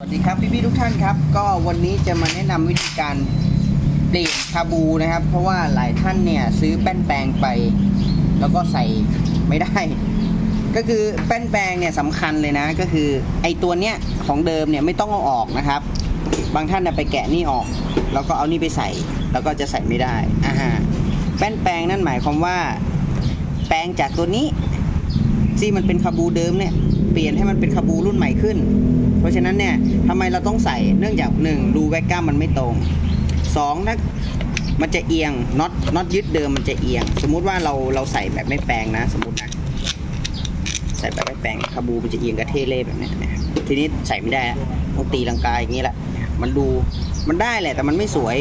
สวัสดีครับพี่ๆทุกท่านครับ ก็วันนี้จะมาแนะนำวิธีการเปลี่ยนคาบูนะครับ เพราะว่าหลายท่านเนี่ยซื้อแป้นแปรงไป แล้วก็ใส่ไม่ได้ ก็คือแป้นแปรงเนี่ยสำคัญเลยนะ ก็คือไอตัวเนี้ยของเดิมเนี่ยไม่ต้องเอาออกนะครับ บางท่านไปแกะนี่ออก แล้วก็เอานี่ไปใส่ แล้วก็จะใส่ไม่ได้อ่าฮะแป้นแปรงนั่นหมายความว่า แปรงจากตัวนี้ที่มันเป็นคาบูเดิมเนี่ย เปลี่ยนให้มันเป็นคาบูรุ่นใหม่ขึ้น เพราะฉะนั้นเนี่ยทำไมเราต้องใส่เนื่องจากหนึ่งรูแวกกัมมันไม่ตรงสองถ้ามันจะเอียงน็อตน็อตยึดเดิมมันจะเอียง สมมุติว่าเราเราใส่แบบไม่แปลงนะ สมมตินะใส่แบบไม่แปลงคาบูมันจะเอียงกระเทเล่แบบนี้นะทีนี้ใส่ไม่ได้ละต้องตีลังกายอย่างนี้แหละมันดูมันได้แหละแต่มันไม่สวย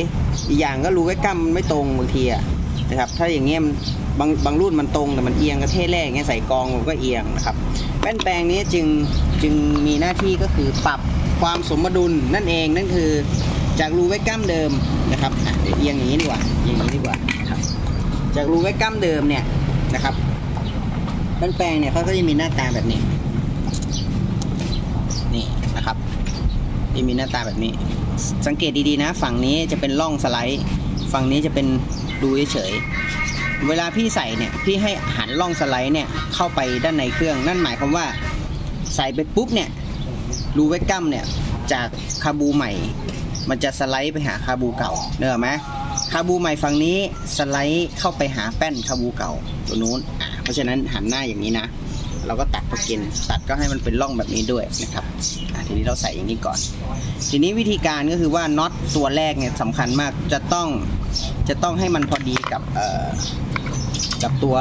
อีกอย่างก็รูแวกกัมมันไม่ตรงบางทีอะนะครับ ถ้าอย่างเงี้ยมัน บางบางรุ่นมันตรงแต่มันเอียงกระเทเล่อย่างเงี้ยใส่กองมันก็เอียงนะครับแป้นแปลงนี้จึงจึงมีหน้าที่ก็คือปรับความสมดุลนั่นเองนั่นคือจากรูไว้กล้ามเดิมนะครับเดี๋ยวเอียงอย่างนี้ดีกว่าอย่างนี้ดีกว่าครับจากรูไว้กล้ามเดิมเนี่ยนะครับแป้นแปลงเนี่ยเขาก็จะมีหน้าตาแบบนี้นี่นะครับจะมีหน้าตาแบบนี้ สังเกตดีๆนะ ฝั่งนี้จะเป็นร่องสไลด์ ฝั่งนี้จะเป็นรูเฉย เวลาพี่ใส่เนี่ยพี่ให้หันล่องสไลด์เนี่ยเข้าไปด้านในเครื่อง นั่นหมายความว่าใส่ไปปุ๊บเนี่ยรูเวกัมเนี่ยจากคาบูใหม่ มันจะสไลด์ไปหาคาบูเก่าเนอะไหมคาบูใหม่ฝั่งนี้สไลด์เข้าไปหาแป้นคาบูเก่าตัวนู้นเพราะฉะนั้นหันหน้าอย่างนี้นะ เราก็ตัดประกินตัดก็ให้มันเป็นร่องแบบนี้ด้วยนะครับทีนี้เราใส่อย่างนี้ก่อน ทีนี้วิธีการก็คือว่าน็อตตัวแรกเนี่ยสำคัญมากจะต้องจะต้องให้มันพอดีกับ กับตัว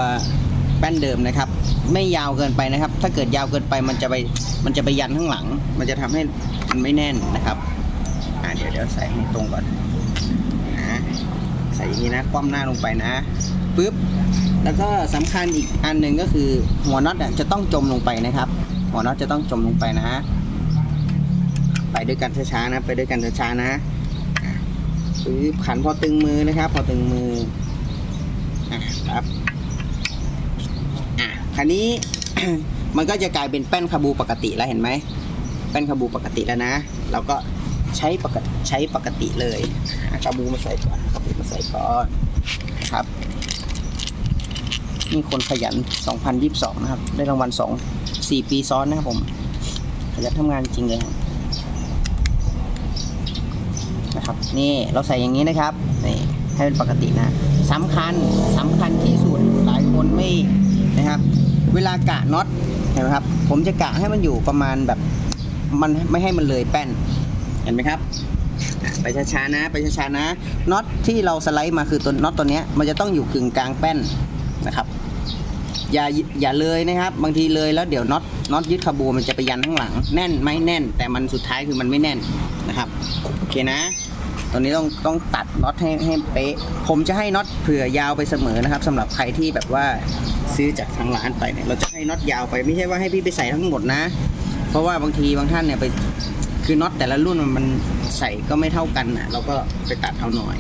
แป้นเดิมนะครับ ไม่ยาวเกินไปนะครับ ถ้าเกิดยาวเกินไปมันจะไปมันจะไปยันข้างหลัง มันจะทำให้มันไม่แน่นนะครับอ่าเดี๋ยวเดี๋ยวใส่ให้ตรงก่อนนะใส่อย่างนี้นะคว่ำหน้าลงไปนะปึ๊บแล้วก็สำคัญอีกอันหนึ่งก็คือหัวน็อตจะต้องจมลงไปนะครับ หัวน็อตจะต้องจมลงไปนะ ไปด้วยกันช้าๆนะ ไปด้วยกันช้าๆนะอะปึ๊บขันพอตึงมือนะครับ พอตึงมือ อะครับอะคันนี้ มันก็จะกลายเป็นแป้นคาบูปกติแล้วเห็นไหมแป้นคาบูปกติแล้วนะเราก็ใช้ปกติใช้ปกติเลยคาบูมาใส่ก่อนคาบูมาใส่ก่อนครับนี่คนขยัน 2022 นะครับ ได้รางวัล 2 4 ปีซ้อนนะครับผม ขยันทำงานจริงเลยครับนะครับ นี่เราใส่อย่างนี้นะครับ นี่ให้เป็นปกตินะ สำคัญสำคัญที่สุดหลายคนไม่นะครับ เวลากะน็อตเห็นไหมครับ ผมจะกะให้มันอยู่ประมาณแบบมันไม่ให้มันเลยแป้น เห็นไหมครับ ไปช้าๆนะ ไปช้าๆนะน็อตที่เราสไลด์มาคือตัวน็อตตัวนี้มันจะต้องอยู่กึ่งกลางแป้นนะครับอย่าอย่าเลยนะครับ บางทีเลยแล้วเดี๋ยวน็อตน็อตยึดคาบูมันจะไปยันข้างหลัง แน่นไหมแน่น แต่มันสุดท้ายคือมันไม่แน่นนะครับโอเคนะ ตอนนี้ต้องต้องตัดน็อตให้ให้เป๊ะ ผมจะให้น็อตเผื่อยาวไปเสมอนะครับสำหรับใครที่แบบว่าซื้อจากทางร้านไปเนี่ยเราจะให้น็อตยาวไปไม่ใช่ว่าให้พี่ไปใส่ทั้งหมดนะ เพราะว่าบางทีบางท่านเนี่ยไปคือน็อตแต่ละรุ่นมันมันใส่ก็ไม่เท่ากันนะเราก็ไปตัดเอาหน่อย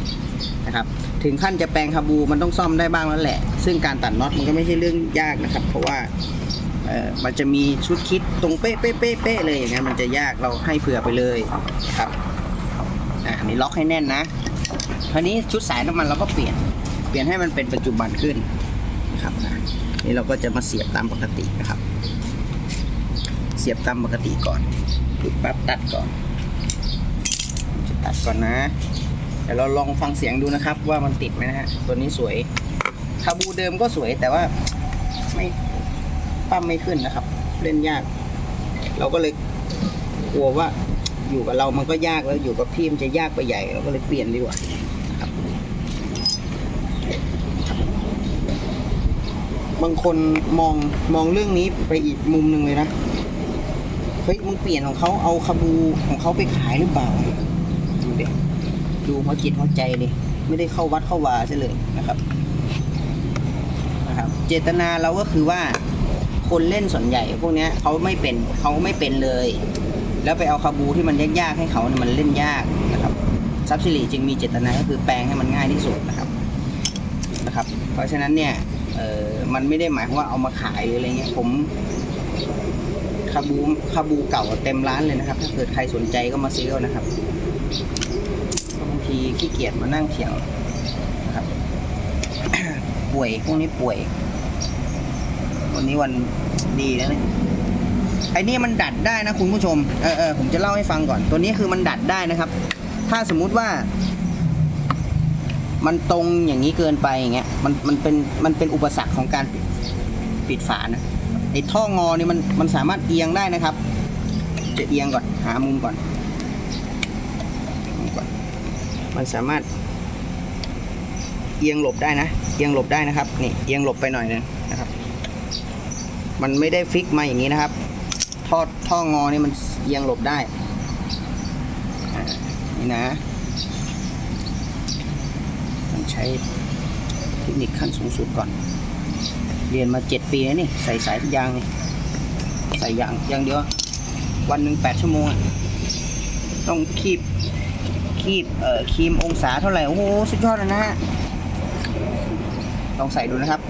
นะครับ ถึงขั้นจะแปลงคาบูมันต้องซ่อมได้บ้างแล้วแหละ ซึ่งการตัดน็อตมันก็ไม่ใช่เรื่องยากนะครับ เพราะว่าเออมันจะมีชุดคิดตรงเป๊ะเป๊ะเป๊ะเป๊ะเลยอย่างเงี้ยมันจะยากเราให้เผื่อไปเลยครับ อะอันนี้ล็อกให้แน่นนะคราวนี้ชุดสายน้ำมันเราก็เปลี่ยน เปลี่ยนให้มันเป็นปัจจุบันขึ้นนะครับอะนี่เราก็จะมาเสียบตามปกตินะครับ เสียบตามปกติก่อนปุ๊บปั๊บตัดก่อน จะตัดก่อนนะเดี๋ยวเราลองฟังเสียงดูนะครับ ว่ามันติดไหมนะฮะ ตัวนี้สวยคาบูเดิมก็สวยแต่ว่าไม่ปั้มไม่ขึ้นนะครับ เล่นยาก เราก็เลยกลัวว่า อยู่กับเรามันก็ยากแล้วอยู่กับพี่มันจะยากไปใหญ่เราก็เลยเปลี่ยนดีกว่าครับ บางคนมองมองเรื่องนี้ไปอีกมุมหนึ่งเลยนะเฮ้ยมึงเปลี่ยนของเขาเอาคาบูของเขาไปขายหรือเปล่าดูดิดูหัวจิตหัวใจเลยไม่ได้เข้าวัดเข้าวาใช่เลยนะครับนะครับ เจตนาเราก็คือว่าคนเล่นส่วนใหญ่ พวกนี้เขาไม่เป็นเขาไม่เป็นเลย แล้วไปเอาคาบูที่มันยากๆให้เขาเนี่ยมันเล่นยากนะครับซับซิลีจึงมีเจตนาก็คือแปลงให้มันง่ายที่สุดนะครับนะครับ เพราะฉะนั้นเนี่ยเออมันไม่ได้หมายความว่าเอามาขายหรืออะไรเงี้ยผมคาบูคาบูเก่าเต็มร้านเลยนะครับ ถ้าเกิดใครสนใจก็มาซื้อนะครับบางทีขี้เกียจมานั่งเถียงนะครับ ป่วยพวกนี้ป่วย วันนี้วันดีแล้วเนี่ย ไอ้นี่มันดัดได้นะคุณผู้ชม เออเออผมจะเล่าให้ฟังก่อน ตัวนี้คือมันดัดได้นะครับ ถ้าสมมุติว่า มันตรงอย่างนี้เกินไปอย่างเงี้ย มันมันเป็นมันเป็นอุปสรรคของการปิดปิดฝานะ ไอ้ท่องอนี่มันมันสามารถเอียงได้นะครับ จะเอียงก่อน หามุมก่อนมุมก่อน มันสามารถ เอียงหลบได้นะ เอียงหลบได้นะครับ นี่เอียงหลบไปหน่อยนึงนะครับ มันไม่ได้ฟิกมาอย่างนี้นะครับ ท่อท่องอนี่มันเอียงหลบได้อ่านี่นะต้องใช้เทคนิคขั้นสูงสุดก่อน เรียนมาเจ็ดปีแล้วนี่ ใส่สายยางนี่ใส่ยางยางเดียว วันหนึ่งแปดชั่วโมง ต้องคีบคีบเอ่อคีมองศาเท่าไหร่ โอ้โห สุดยอดเลยนะฮะลองใส่ดูนะครับ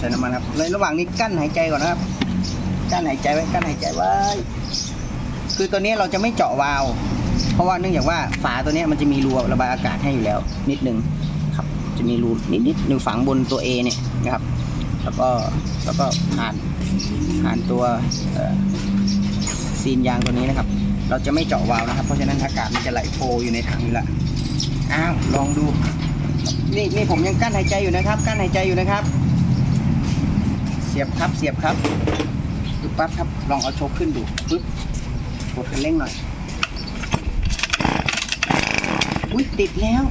ใส่น้ำมันครับ ในระหว่างนี้กั้นหายใจก่อนนะครับ กั้นหายใจไว้ กั้นหายใจไว้ คือตัวนี้เราจะไม่เจาะวาล์วเพราะว่าเนื่องจากว่าฝาตัวนี้มันจะมีรูระบายอากาศให้อยู่แล้ว นิดนึงครับ จะมีรูนิดๆหนึ่งฝังบนตัว A เนี่ยนะครับ แล้วก็แล้วก็ผ่านผ่านตัวซีนยางตัวนี้นะครับ เราจะไม่เจาะวาล์วนะครับ เพราะฉะนั้นอากาศมันจะไหลโฟลอยู่ในถังอยู่และอ้าวลองดูนี่นี่ผมยังกั้นหายใจอยู่นะครับ กั้นหายใจอยู่นะครับ เสียบครับเสียบครับดูปั๊บครับลองเอาโชกขึ้นดูปึ๊บกดคันเร่งหน่อยอุ้ยติดแล้ว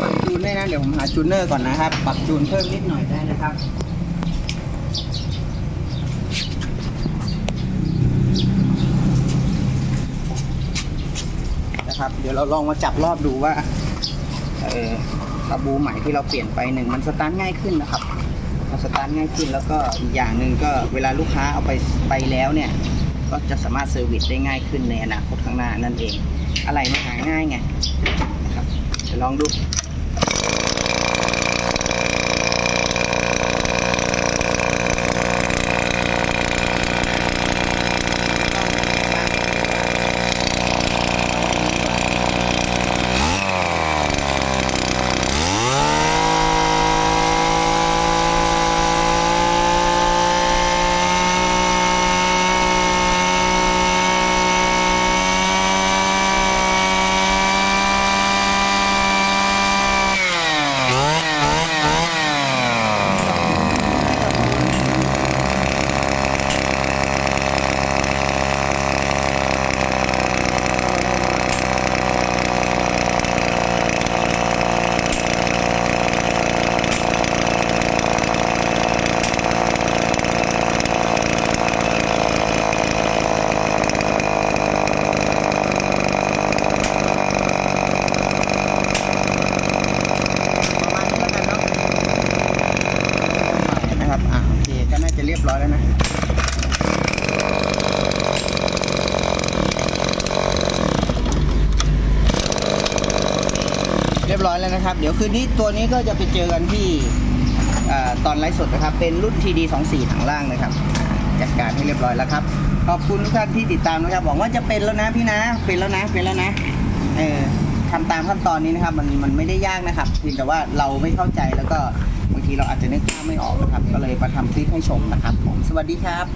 ปรับจูนได้นะ เดี๋ยวผมหา จูนเนอร์ก่อนนะครับ ปรับจูนเพิ่มนิดหน่อยได้นะครับ นะครับ เดี๋ยวเราลองมาจับรอบดูว่า เออคาบูใหม่ที่เราเปลี่ยนไปหนึ่งมันสตาร์ทง่ายขึ้นนะครับมันสตาร์ทง่ายขึ้นแล้วก็อีกอย่างหนึ่งก็เวลาลูกค้าเอาไปไปแล้วเนี่ย ก็จะสามารถเซอร์วิสได้ง่ายขึ้นในอนาคตข้างหน้านั่นเอง อะไรมันหาง่ายไงนะครับเดี๋ยวลองดู ประมาณนี้แล้วกันเนาะนะครับ อ่าโอเค ก็น่าจะเรียบร้อยแล้วนะ เรียบร้อยแล้ว นะครับ เดี๋ยวคืนนี้ตัวนี้ก็จะไปเจอกันที่อตอนไลฟ์สดนะครับ เป็นรุ่น TD 24ถังล่างนะครับ จัดการให้เรียบร้อยแล้วครับ ขอบคุณทุกท่านที่ติดตามนะครับหวังว่าจะเป็นแล้วนะพี่นะเป็นแล้วนะเป็นแล้วนะเออทำตามขั้นตอนนี้นะครับ มันมันไม่ได้ยากนะครับเพียงแต่ว่าเราไม่เข้าใจแล้วก็บางทีเราอาจจะนึกภาพไม่ออกนะครับ ก็เลยมาทำคลิปให้ชมนะครับผมสวัสดีครับ